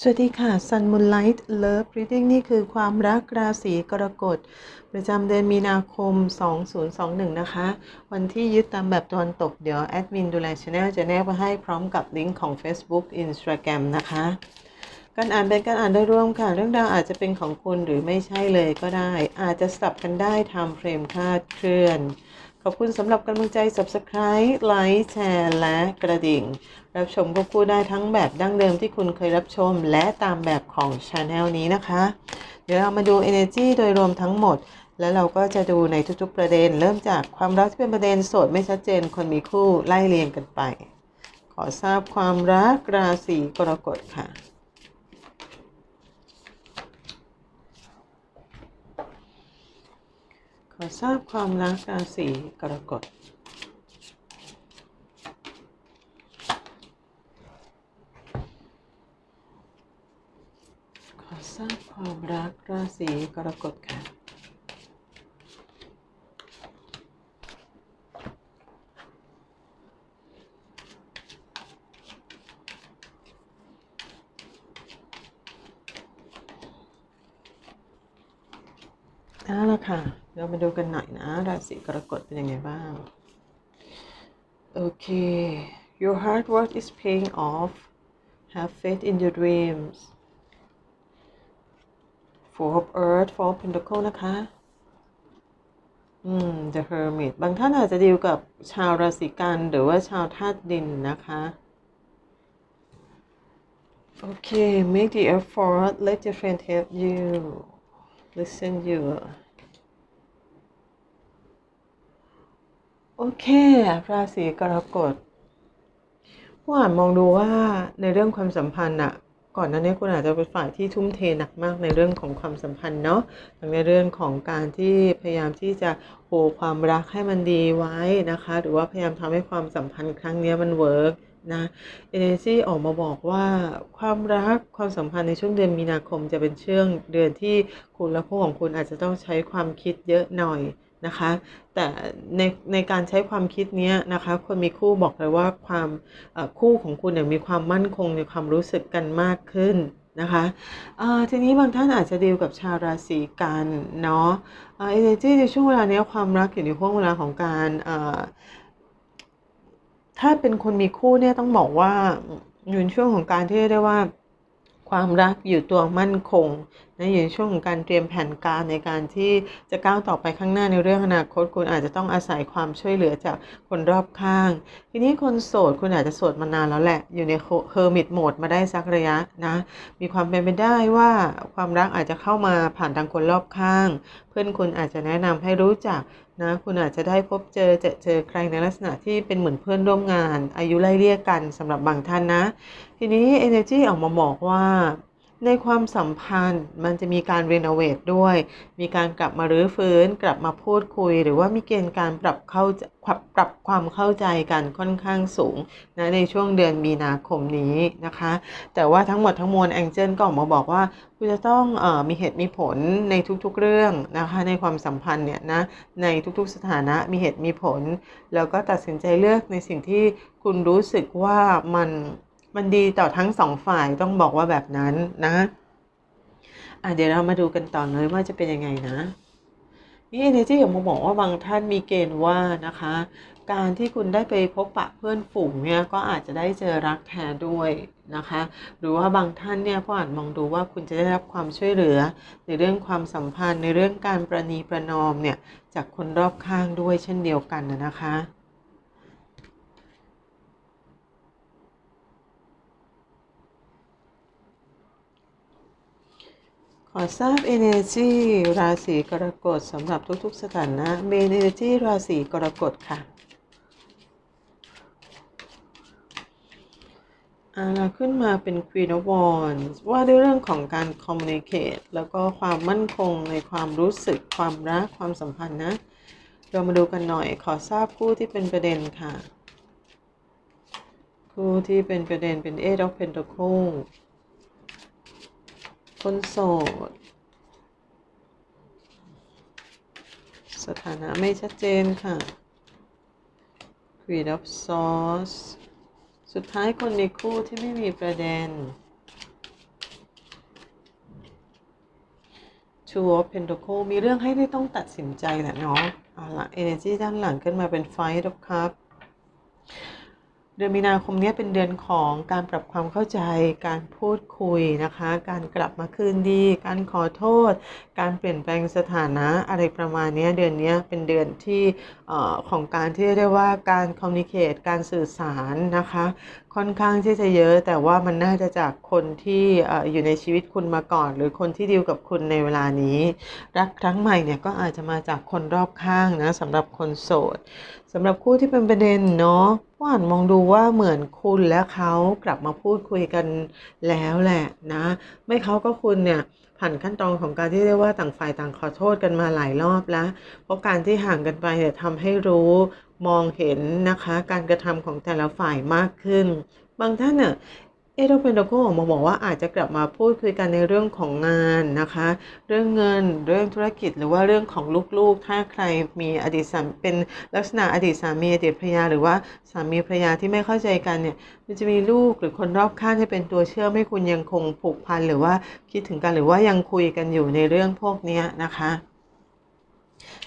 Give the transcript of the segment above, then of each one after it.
สวัสดีค่ะ Sun Moonlight Love Reading นี่คือความรักราศีกรกฎ ประจำเดือนมีนาคม 2021 นะคะ วันที่ยึดตามแบบตะวันตก เดี๋ยวแอดมินดูแลช anel จะแนบมาให้พร้อมกับลิงก์ของ Facebook Instagram นะคะ การอ่านเป็นการอ่านได้ร่วมค่ะ เรื่องราวอาจจะเป็นของคุณหรือไม่ใช่เลยก็ได้ อาจจะสลับกันได้ทำเฟรมคาดเคลื่อน ขอบคุณสำหรับกำลังใจ Subscribe ไลค์แชร์และกระดิ่ง รับชมควบคู่ได้ทั้งแบบดั้งเดิมที่คุณเคยรับชม และตามแบบของ Channel นี้นะคะ เดี๋ยวเรามาดู Energy โดยรวมทั้งหมด แล้วเราก็จะดูในทุกๆประเด็น เริ่มจากความรักที่เป็นประเด็นโสดไม่ชัดเจน คนมีคู่ไล่เรียงกันไป ขอทราบความรักราศีกรกฎค่ะ ขอทราบความรักราศีกรกฎขอทราบความรักราศีกรกฎค่ะ เอาละค่ะ เรามาดูกันหน่อยนะ ราศี กรกฎเป็นยังไงบ้าง โอเค your hard work is paying off have faith in your dreams four of earth four of pentacle นะคะอืม the hermit บางท่านอาจจะดีลกับชาวราศีกันหรือว่าชาวธาตุดินนะคะโอเค make the effort let your friend help you listen you โอเค ราศีกรกฎผู้อ่านมองดูว่าในเรื่องความสัมพันธ์อะก่อนหน้านี้คุณอาจจะเป็นฝ่ายที่ทุ่มเทหนักมากในเรื่องของความสัมพันธ์เนาะทั้งในเรื่องของการที่พยายามที่จะโหความรักให้มันดีไว้นะคะ หรือว่าพยายามทำให้ความสัมพันธ์ครั้งนี้มันเวิร์กนะ Energy ออกมาบอกว่าความรักความสัมพันธ์ในช่วงเดือนมีนาคมจะเป็นช่วงเดือนที่คุณและคู่ของคุณอาจจะต้องใช้ความคิดเยอะหน่อย นะคะ แต่ในในการใช้ความคิดนี้นะคะคนมีคู่บอกเลยว่าความคู่ของคุณเนี่ยมีความมั่นคงในความรู้สึกกันมากขึ้นนะคะทีนี้บางท่านอาจจะดีลกับชาวราศีกันเนาะเอเนจีในช่วงเวลานี้ความรักอยู่ในช่วงเวลาของการถ้าเป็นคนมีคู่เนี่ยต้องบอกว่าอยู่ในช่วงของการที่เรียกว่าความรักอยู่ตัวมั่นคงนะอยู่ในช่วงของการเตรียมแผนการในการที่จะก้าวต่อไปข้างหน้าในเรื่องอนาคต คุณอาจจะต้องอาศัยความช่วยเหลือจากคนรอบข้าง ทีนี้คนโสดคุณอาจจะโสดมานานแล้วแหละ อยู่ในเฮอร์มิตโหมดมาได้สักระยะนะ มีความเป็นไปได้ว่าความรักอาจจะเข้ามาผ่านทางคนรอบข้าง เพื่อนคุณอาจจะแนะนำให้รู้จักนะคุณอาจจะได้พบเจอจะเจอใครในลักษณะที่เป็นเหมือนเพื่อนร่วมงาน อายุไล่เรียกกันสำหรับบางท่านนะ ทีนี้ Energy ออกมาบอกว่า ในความสัมพันธ์มันจะมีการรีโนเวทด้วย มีการกลับมารื้อฟื้น กลับมาพูดคุย หรือว่ามีเกณฑ์การปรับเข้าปรับความเข้าใจกันค่อนข้างสูงนะในช่วงเดือนมีนาคมนี้นะคะ แต่ว่าทั้งหมดทั้งมวลแองเจิลก็ออกมาบอกว่าคุณจะต้องออมีเหตุมีผลในทุกๆเรื่องนะคะ ในความสัมพันธ์เนี่ยนะในทุกๆสถานะมีเหตุมีผล แล้วก็ตัดสินใจเลือกในสิ่งที่คุณรู้สึกว่ามัน มันดีต่อทั้งสองฝ่ายต้องบอกว่าแบบนั้นนะอะเดี๋ยวเรามาดูกันต่อเลยว่าจะเป็นยังไงนะนี่เอเนจีอยากมบอกว่าบางท่านมีเกณฑ์ว่านะคะ การที่คุณได้ไปพบปะเพื่อนฝูงเนี่ยก็อาจจะได้เจอรักแท้ด้วยนะคะ หรือว่าบางท่านเนี่ยพ่อานมองดูว่าคุณจะได้รับความช่วยเหลือ ในเรื่องความสัมพันธ์ในเรื่องการประนีประนอมเนี่ยจากคนรอบข้างด้วยเช่นเดียวกันนะคะ ขอทราบ Energy ราศีกรกฎสำหรับทุกๆสถานะเมน Energy ราศีกรกฎค่ะอาราขึ้นมาเป็น Queen of Wands ว่าด้วยเรื่องของการ communicate แล้วก็ความมั่นคงในความรู้สึกความรักความสัมพันธ์นะ เรามาดูกันหน่อยขอทราบคู่ที่เป็นประเด็นค่ะ คู่ที่เป็นประเด็นเป็น Eight of Pentacles คนโสด สถานะไม่ชัดเจนค่ะ Queen of Swords สุดท้ายคนมีคู่ที่ไม่มีประเด็น Two of Pentacles มีเรื่องให้ได้ต้องตัดสินใจแหละเนาะเอาละ Energy ด้านหลังขึ้นมาเป็น Five of Cups ดือนมีนาคมนี้เป็นเดือนของการปรับความเข้าใจ การพูดคุยนะคะ การกลับมาคืนดี การขอโทษ การเปลี่ยนแปลงสถานะอะไรประมาณนี้เดือนนี้เป็นเดือนที่อของการที่เรียกว่าการคอมมิ n เคตการสื่อสารนะคะ ค่อนข้างที่จะเยอะ แต่ว่ามันน่าจะจากคนที่อยู่ในชีวิตคุณมาก่อน หรือคนที่ดีลกับคุณในเวลานี้ รักครั้งใหม่เนี่ยก็อาจจะมาจากคนรอบข้างนะสำหรับคนโสดสำหรับคู่ที่เป็นประเด็นเนาะว่านมองดูว่าเหมือนคุณและเขากลับมาพูดคุยกันแล้วแหละนะ ไม่เขาก็คุณเนี่ยผ่านขั้นตอนของการที่เรียกว่าต่างฝ่ายต่างขอโทษกันมาหลายรอบแล้ว เพราะการที่ห่างกันไปเนี่ยทำให้รู้ มองเห็นนะคะการกระทำของแต่ละฝ่ายมากขึ้น บางท่านเนี่ยเอโดเปนโดโกออกมาบอกว่าอาจจะกลับมาพูดคุยกันในเรื่องของงานนะคะ เรื่องเงินเรื่องธุรกิจหรือว่าเรื่องของลูกๆ ถ้าใครมีอดีตสามเป็นลักษณะอดีตสามีอดีตภรรยาหรือว่าสามีภรรยาที่ไม่เข้าใจกันเนี่ยมันจะมีลูกหรือคนรอบข้างที่เป็นตัวเชื่อมให้คุณยังคงผูกพันหรือว่าคิดถึงกันหรือว่ายังคุยกันอยู่ในเรื่องพวกนี้นะคะ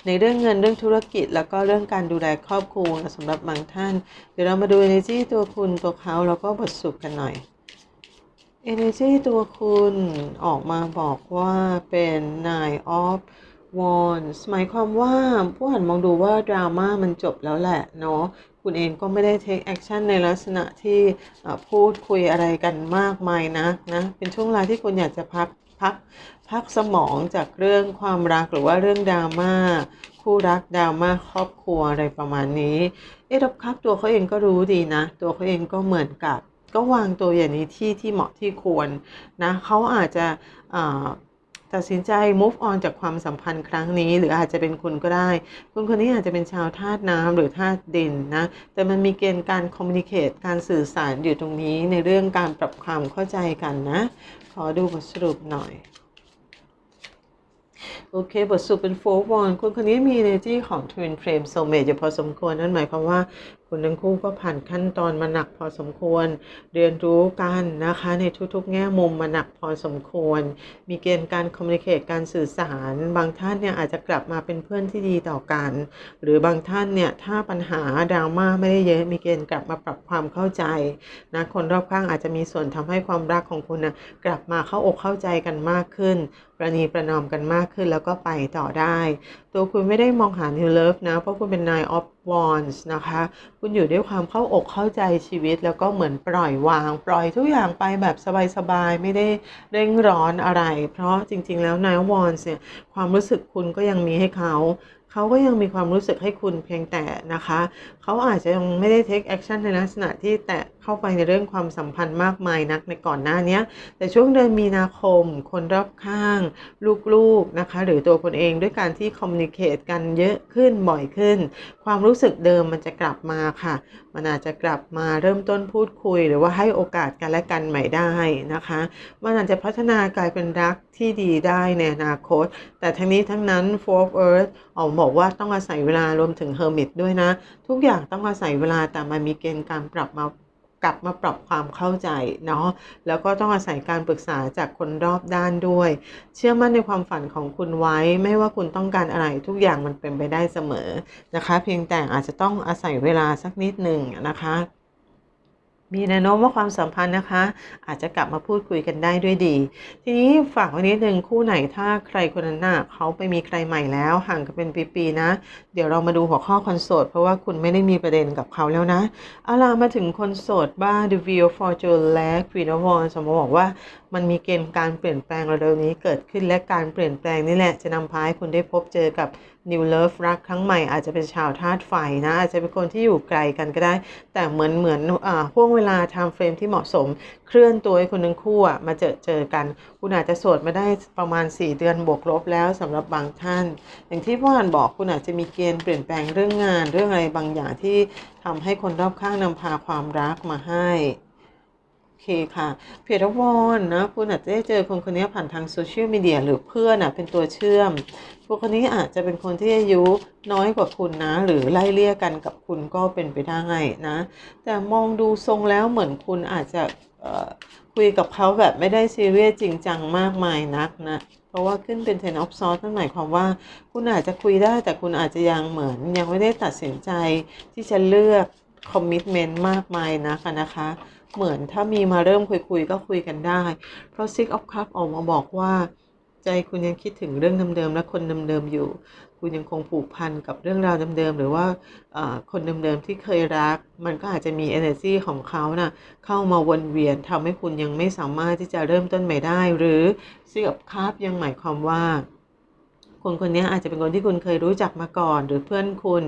ในเรื่องเงินเรื่องธุรกิจ แล้วก็เรื่องการดูแลครอบครัวสำหรับบางท่าน เดี๋ยวเรามาดู energy ตัวคุณตัวเขาแล้วก็บทสุปกันหน่อย energy ตัวคุณออกมาบอกว่าเป็น nine of wands หมายความว่าผู้หันมองดูว่าดราม่ามันจบแล้วแหละเนาะคุณเองก็ไม่ได้ take action ในลักษณะที่พูดคุยอะไรกันมากมายนะนะเป็นช่วงเวลาที่คุณอยากจะพัก พักพักสมองจากเรื่องความรักหรือว่าเรื่องดราม่าคู่รักดราม่าครอบครัวอะไรประมาณนี้เอ๊ะดับครับตัวเขาเองก็รู้ดีนะ ตัวเขาเองก็เหมือนกับ ก็วางตัวอย่างนี้ที่ที่เหมาะที่ควรนะเขาอาจจะ ตัดสินใจ move on จากความสัมพันธ์ครั้งนี้ หรืออาจจะเป็นคุณก็ได้ คุณคนนี้อาจจะเป็นชาวธาตุน้ำหรือธาตุดินนะ แต่มันมีเกณฑ์การ communicate การสื่อสารอยู่ตรงนี้ในเรื่องการปรับความเข้าใจกันนะ ขอดูบทสรุปหน่อยโอเค บทสรุปเป็นโฟร์วอนคนคนนี้มี energy ของ twin flame soulmate อยู่พอสมควร นั่นหมายความว่าคุณทั้งคู่ก็ผ่านขั้นตอนมาหนักพอสมควร เรียนรู้กันนะคะในทุกๆ แง่มุมมาหนักพอสมควร มีเกณฑ์การคอมมิ n เค e การสื่อสาร บางท่านเนี่ยอาจจะกลับมาเป็นเพื่อนที่ดีต่อกัน หรือบางท่านเนี่ยถ้าปัญหาดราม่าไม่ได้เยอะ มีเกณฑ์กลับมาปรับความเข้าใจนะคนรอบข้างอาจจะมีส่วนทำให้ความรักของคุณนะกลับมาเข้าอกเข้าใจกันมากขึ้นประนีประนอมกันมากขึ้นแล้วก็ไปต่อได้ ตัวคุณไม่ได้มองหา new love นะ เพราะคุณเป็น nine of wands นะคะ คุณอยู่ด้วยความเข้าอกเข้าใจชีวิต แล้วก็เหมือนปล่อยวาง ปล่อยทุกอย่างไปแบบสบายๆ ไม่ได้เร่งร้อนอะไร เพราะจริง ๆ แล้ว nine of wands เนี่ย ความรู้สึกคุณก็ยังมีให้เขาเขาก็ยังมีความรู้สึกให้คุณเพียงแต่นะคะ เขาอาจจะยังไม่ได้ take action ในลักษณะที่แตะ เข้าไปในเรื่องความสัมพันธ์มากมายนักในก่อนหน้านี้แต่ช่วงเดือนมีนาคม คนรอบข้าง ลูกๆนะคะ หรือตัวคนเองด้วยการที่คอมมิ n เค e กันเยอะขึ้นบ่อยขึ้น ความรู้สึกเดิมมันจะกลับมาค่ะ มันอาจจะกลับมาเริ่มต้นพูดคุย หรือว่าให้โอกาสกันและกันใหม่ได้นะคะ มันอาจจะพัฒนากลายเป็นรักที่ดีได้ในอนาคต แต่ทั้งนี้ทั้งนั้น Fourth Earth ออกบอกว่าต้องอาศัยเวลารวมถึง Hermit ด้วยนะ ทุกอย่างต้องอาศัยเวลาแต่มันมีเกณฑ์การปรับมา กลับมาปรับความเข้าใจเนาะแล้วก็ต้องอาศัยการปรึกษาจากคนรอบด้านด้วย เชื่อมั่นในความฝันของคุณไว้ ไม่ว่าคุณต้องการอะไรทุกอย่างมันเป็นไปได้เสมอนะคะ เพียงแต่อาจจะต้องอาศัยเวลาสักนิดหนึ่งนะคะ มีแนวโน้มว่าความสัมพันธ์นะคะ อาจจะกลับมาพูดคุยกันได้ด้วยดี ทีนี้ฝากไว้นิดนึงคู่ไหนถ้าใครคนนั้นน่ะเขาไปมีใครใหม่แล้วห่างกันเป็นปีๆนะ เดี๋ยวเรามาดูหัวข้อคนโสดเพราะว่าคุณไม่ได้มีประเด็นกับเขาแล้วนะเอาล่ะมาถึงคนโสดบ้าง The Wheel of Fortune และ Queen of Wands สมมติบอกว่ามันมีเกณฑ์การเปลี่ยนแปลงเร็วๆนี้เกิดขึ้นและการเปลี่ยนแปลงนี่แหละจะนำพาให้คุณได้พบเจอกับ New Love รักครั้งใหม่อาจจะเป็นชาวธาตุไฟนะ อาจจะเป็นคนที่อยู่ไกลกันก็ได้ แต่เหมือนเหมือนอ่าห่วงเวลา time frame ที่เหมาะสม เคลื่อนตัวให้คนทั้งคู่มาเจอเจอกัน คุณอาจจะโสดมาได้ประมาณ 4 เดือนบวกลบแล้วสำหรับบางท่าน อย่างที่พ่ออ่านบอกคุณอาจจะมีเกณฑ์เปลี่ยนแปลงเรื่องงาน เรื่องอะไรบางอย่างที่ทำให้คนรอบข้างนำพาความรักมาให้ เคค่ะ เพจวอนนะ คุณอาจจะได้เจอคนคนนี้ผ่านทางโซเชียลมีเดียหรือเพื่อนอะเป็นตัวเชื่อมพวกคนนี้อาจจะเป็นคนที่อายุน้อยกว่าคุณนะ หรือไล่เลี่ยกันกับคุณก็เป็นไปได้นะ แต่มองดูทรงแล้วเหมือนคุณอาจจะคุยกับเขาแบบไม่ได้ซีเรียสจริงจังมากมายนักนะเพราะว่าขึ้นเป็น ten of swords นั่นหมายความว่าคุณอาจจะคุยได้แต่คุณอาจจะยังเหมือน ยังไม่ได้ตัดสินใจที่จะเลือกคอมมิชเมนต์มากมายนักอะนะคะ เหมือนถ้ามีมาเริ่มคุยคุยๆก็คุยกันได้ เพราะ six of cup ออกมาบอกว่า ใจคุณยังคิดถึงเรื่องเดิมๆและคนเดิมๆอยู่ คุณยังคงผูกพันกับเรื่องราวเดิมๆหรือว่าคนเดิมๆที่เคยรัก มันก็อาจจะมี energy ของเขานะ่ะเข้ามาวนเวียนทำให้คุณยังไม่สามารถที่จะเริ่มต้นใหม่ได้ หรือเสียบคาบยังหมายความว่าคนคนนี้อาจจะเป็นคนที่คุณเคยรู้จักมาก่อนหรือเพื่อนคุณ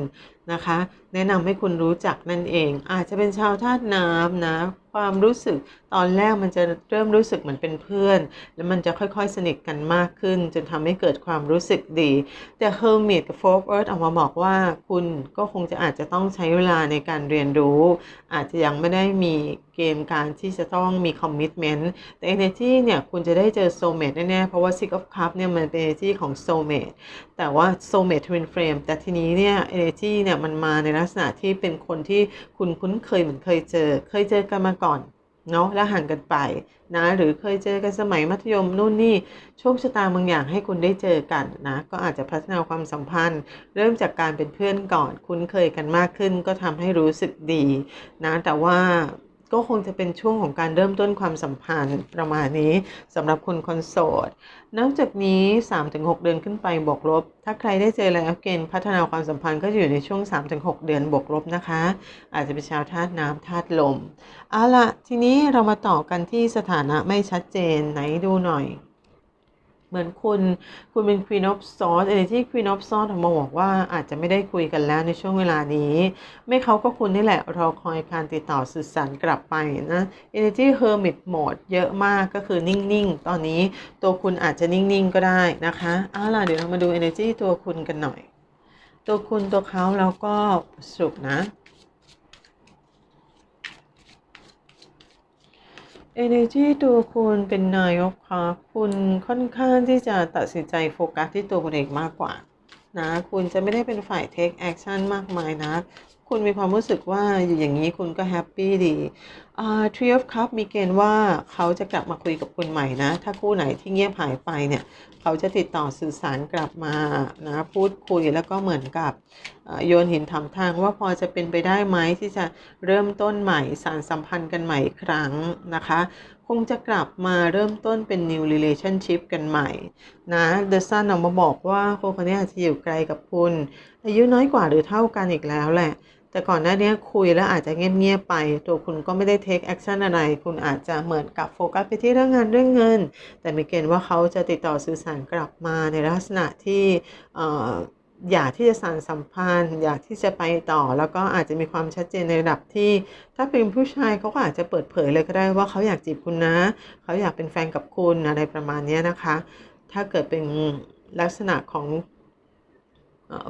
นะคะ แนะนำให้คุณรู้จักนั่นเอง อาจจะเป็นชาวธาตุน้ำนะ ความรู้สึก ตอนแรกมันจะเริ่มรู้สึกเหมือนเป็นเพื่อน แล้วมันจะค่อยๆสนิทกันมากขึ้น จนทำให้เกิดความรู้สึกดี แต่ Hermit กับ Fourth Earth ออกมาบอกว่าคุณก็คงจะอาจจะต้องใช้เวลาในการเรียนรู้ อาจจะยังไม่ได้มีเกมการที่จะต้องมี commitment แต่ energy เนี่ยคุณจะได้เจอ soulmate แน่ๆ เพราะว่า Six of Cups เนี่ยมันเป็น energy ของ soulmate แต่ว่า soulmate twin flame แต่ทีนี้เนี่ย energy เนี่ยมันมาในลักษณะที่เป็นคนที่คุณคุ้นเคยเหมือนเคยเจอ เคยเจอกันมาก่อนเนาะแล้วห่างกันไปนะ หรือเคยเจอกันสมัยมัธยมนู่นนี่โชคชะตาบางอย่างให้คุณได้เจอกันนะ ก็อาจจะพัฒนาความสัมพันธ์ เริ่มจากการเป็นเพื่อนก่อน คุ้นเคยกันมากขึ้น ก็ทำให้รู้สึกดีนะ แต่ว่า ก็คงจะเป็นช่วงของการเริ่มต้นความสัมพันธ์ประมาณนี้สำหรับคนคนโสด นอกจากนี้ 3-6 เดือนขึ้นไปบวกลบ ถ้าใครได้เจอแล้วเกณฑ์พัฒนาความสัมพันธ์ก็อยู่ในช่วง 3-6 เดือนบวกลบนะคะ อาจจะเป็นชาวธาตุน้ำธาตุลมเอาละทีนี้เรามาต่อกันที่สถานะไม่ชัดเจนไหนดูหน่อย เหมือนคุณคุณเป็น Queen of Swords Energy Queen of s o r s ออกมาบอกว่าอาจจะไม่ได้คุยกันแล้วในช่วงเวลานี้ ไม่เขาก็คุณนี่แหละรอคอยการติดต่อสื่อสารกลับไปนะ Energy Hermit Mode เยอะมากก็คือนิ่งๆ ตอนนี้ตัวคุณอาจจะนิ่งๆ ก็ได้นะคะเอาล่ะเดี๋ยวเรามาดู Energy ตัวคุณกันหน่อย ตัวคุณตัวเขาแล้วก็สรุปนะ Energy ตัวคุณเป็นนายกค่ะคุณค่อนข้างที่จะตัดสินใจโฟกัสที่ตัวคุณเองมากกว่านะ คุณจะไม่ได้เป็นฝ่าย take action มากมายนะ คุณมีความรู้สึกว่าอยู่อย่างนี้คุณก็แฮปปี้ดีอ่า Three of Cups มีเกณฑ์ว่าเขาจะกลับมาคุยกับคุณใหม่นะ ถ้าคู่ไหนที่เงียบหายไปเนี่ย เขาจะติดต่อสื่อสารกลับมานะ พูดคุยแล้วก็เหมือนกับโยนหินถามทางว่าพอจะเป็นไปได้ไหมที่จะเริ่มต้นใหม่สารสัมพันธ์กันใหม่อีกครั้งนะคะ คงจะกลับมาเริ่มต้นเป็น new relationship กันใหม่ นะ The Sun ออกมาบอกว่าคนคนนี้อาจจะอยู่ไกลกับคุณ อายุน้อยกว่าหรือเท่ากันอีกแล้วแหละ แต่ก่อนหน้านี้คุยแล้วอาจจะเงียบๆไป ตัวคุณก็ไม่ได้ take action อะไร คุณอาจจะเหมือนกับโฟกัสไปที่เรื่องงานเรื่องเงิน แต่มีเกณฑ์ว่าเขาจะติดต่อสื่อสารกลับมาในลักษณะที่ อยากที่จะสานสัมพันธ์ อยากที่จะไปต่อ แล้วก็อาจจะมีความชัดเจนในระดับที่ ถ้าเป็นผู้ชายเขาก็อาจจะเปิดเผยเลยก็ได้ว่าเขาอยากจีบคุณนะ เขาอยากเป็นแฟนกับคุณอะไรประมาณนี้นะคะ ถ้าเกิดเป็นลักษณะของ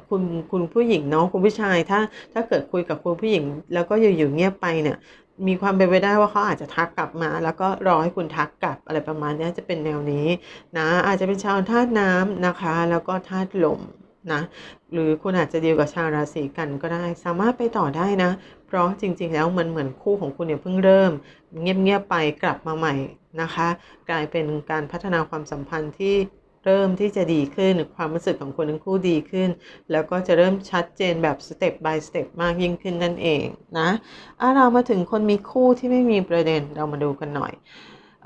คุณคุณผู้หญิงเนาะคุณผู้ชายถ้าถ้าเกิดคุยกับคุณผู้หญิง แล้วก็อยู่ๆเงียบไปเนี่ยมีความเป็นไปได้ว่าเขาอาจจะทักกลับมา แล้วก็รอให้คุณทักกลับอะไรประมาณนี้จะเป็นแนวนี้นะอาจจะเป็นชาวธาตุน้ำนะคะ แล้วก็ธาตุลม นะหรือคุณอาจจะดีลกับชาวราศีกันก็ได้ สามารถไปต่อได้นะ เพราะจริง ๆ แล้วมันเหมือนคู่ของคุณเนี่ยเพิ่งเริ่ม เงียบๆไปกลับมาใหม่นะคะ กลายเป็นการพัฒนาความสัมพันธ์ที่เริ่มที่จะดีขึ้นความรู้สึกของคนทั้งคู่ดีขึ้น แล้วก็จะเริ่มชัดเจนแบบสเต็ป by สเต็ปมากยิ่งขึ้นนั่นเองนะอะเรามาถึงคนมีคู่ที่ไม่มีประเด็นเรามาดูกันหน่อย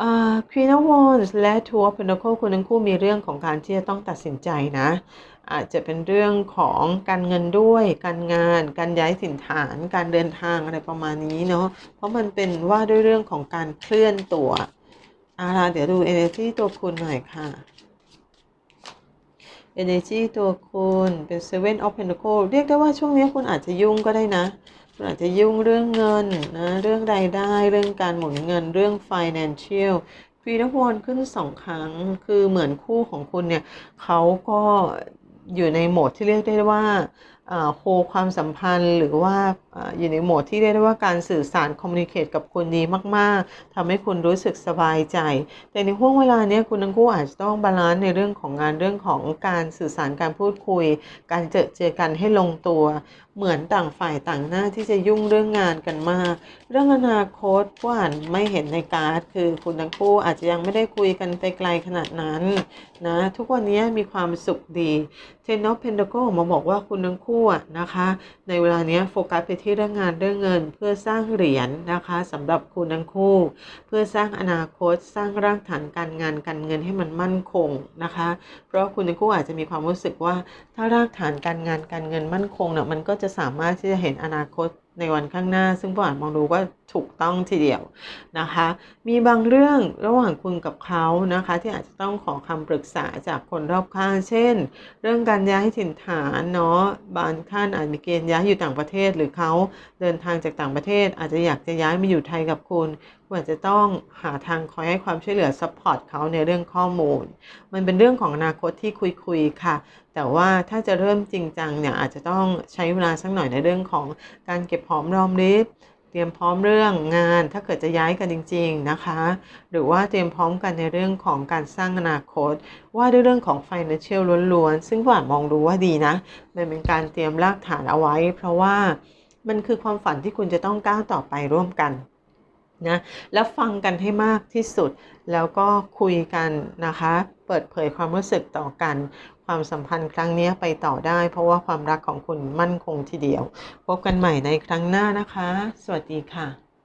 อ่า Queen of Wands และ Two of Pentacles คนทั้งคู่มีเรื่องของการที่จะต้องตัดสินใจนะ อาจจะเป็นเรื่องของการเงินด้วย การงาน การย้ายถิ่นฐาน การเดินทางอะไรประมาณนี้เนาะ เพราะมันเป็นว่าด้วยเรื่องของการเคลื่อนตัวอาล่ะเดี๋ยวดู energy ตัวคุณหน่อยค่ะ energy ตัวคุณเป็น seven of pentacles เรียกได้ว่าช่วงนี้คุณอาจจะยุ่งก็ได้นะ คุณอาจจะยุ่งเรื่องเงินนะ เรื่องรายได้ เรื่องการหมุนเงิน เรื่อง financial ฟรีนวอนขึ้นสองครั้ง คือเหมือนคู่ของคุณเนี่ยเขาก็ อยู่ในโหมดที่เรียกได้ว่าโฮความสัมพันธ์หรือว่าอยู่ในโหมดที่เรียกได้ว่าการสื่อสารคอมมูนิเคตกับคนดีมาก ๆทำให้คุณรู้สึกสบายใจ แต่ในห่วงเวลาเนี้ยคุณทั้งคู่อาจจะต้องบาลานซ์ในเรื่องของงานเรื่องของการสื่อสารการพูดคุย การเจอเจอกันให้ลงตัวเหมือนต่างฝ่ายต่างหน้าที่จะยุ่งเรื่องงานกันมาก เรื่องอนาคตก็อ่านไม่เห็นในการ์ดคือคุณทั้งคู่อาจจะยังไม่ได้คุยกันไปไกลขนาดนั้นนะทุกวันนี้มีความสุขดีเทนนอเพนดโกออกมาบอกว่าคุณทั้งคู่นะคะ ในเวลานี้โฟกัสไปที่เรื่องงานเรื่องเงิน เพื่อสร้างเหรียญนะคะสำหรับคุณทั้งคู่ เพื่อสร้างอนาคตสร้างรากฐานการงานการเงินให้มันมั่นคงนะคะ เพราะคุณทั้งคู่อาจจะมีความรู้สึกว่าถ้ารากฐานการงานการเงินมั่นคงเนี่ยมันก็จะสามารถที่จะเห็นอนาคตในวันข้างหน้า ซึ่งผู้อ่านมองดูว่าถูกต้องทีเดียวนะคะ มีบางเรื่องระหว่างคุณกับเขานะคะ ที่อาจจะต้องขอคำปรึกษาจากคนรอบข้าง เช่น เรื่องการย้ายถิ่นฐานเนาะบางท่านอาจมีเกณฑ์ย้ายอยู่ต่างประเทศ หรือเขาเดินทางจากต่างประเทศ อาจจะอยากจะย้ายมาอยู่ไทยกับคุณ คุณอาจจะต้องหาทางคอยให้ความช่วยเหลือซัพพอร์ตเขาในเรื่องข้อมูล มันเป็นเรื่องของอนาคตที่คุยๆค่ะ แต่ว่าถ้าจะเริ่มจริงจังเนี่ยอาจจะต้องใช้เวลาสักหน่อยในเรื่องของการเก็บหอมรอมริบเตรียมพร้อมเรื่องงาน ถ้าเกิดจะย้ายกันจริง ๆนะคะ หรือว่าเตรียมพร้อมกันในเรื่องของการสร้างอนาคต ว่าด้วยเรื่องของ financial ล้วนๆ ซึ่งผ่านมองดูว่าดีนะ มันเป็นการเตรียมรากฐานเอาไว้ เพราะว่ามันคือความฝันที่คุณจะต้องก้าวต่อไปร่วมกัน นะแล้วฟังกันให้มากที่สุด แล้วก็คุยกันนะคะ เปิดเผยความรู้สึกต่อกัน ความสัมพันธ์ครั้งนี้ไปต่อได้ เพราะว่าความรักของคุณมั่นคงทีเดียว พบกันใหม่ในครั้งหน้านะคะ สวัสดีค่ะ